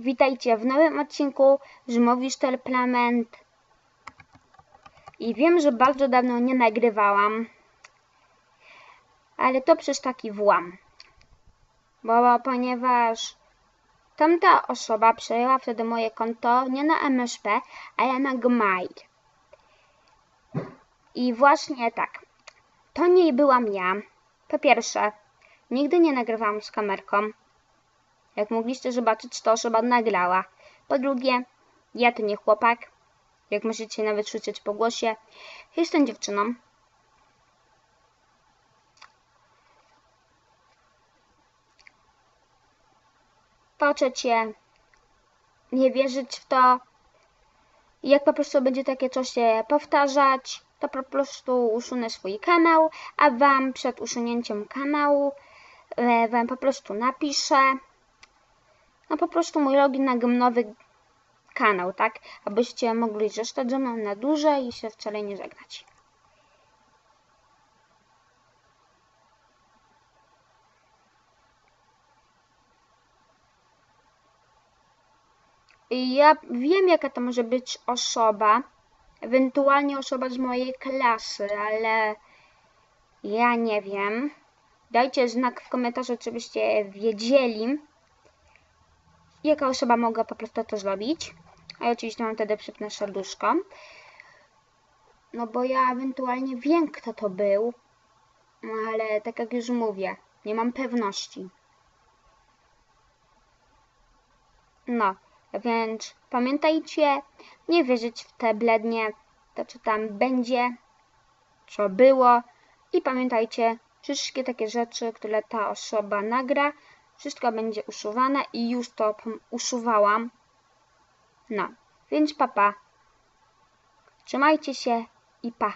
Witajcie w nowym odcinku z Mówisz Plement. I wiem, że bardzo dawno nie nagrywałam, ale to przez taki włam. Bo ponieważ tamta osoba przejęła wtedy moje konto nie na MSP, ale na Gmail. I właśnie tak. To nie byłam ja. Po pierwsze, nigdy nie nagrywałam z kamerką. Jak mogliście zobaczyć, to osoba nagrała. Po drugie, ja to nie chłopak. Jak możecie nawet słyszeć po głosie. Jestem dziewczyną. Po trzecie, nie wierzyć w to. Jak po prostu będzie takie coś się powtarzać, to po prostu usunę swój kanał, a Wam przed usunięciem kanału e, Wam po prostu napiszę no po prostu mój login na gmnowy kanał, tak? Abyście mogli zostać ze mną na dłużej i się wcale nie żegnać. Ja wiem, jaka to może być osoba, ewentualnie osoba z mojej klasy, ale ja nie wiem. Dajcie znak w komentarzu, czy byście wiedzieli, jaka osoba mogła po prostu to zrobić. A ja oczywiście mam wtedy przypnę serduszko. No bo ja ewentualnie wiem, kto to był, no ale tak jak już mówię, nie mam pewności. No, więc pamiętajcie, nie wierzyć w te blednie, to co tam będzie, co było i pamiętajcie, wszystkie takie rzeczy, które ta osoba nagra, wszystko będzie usuwane i już to usuwałam. No, więc papa. Trzymajcie się i pa.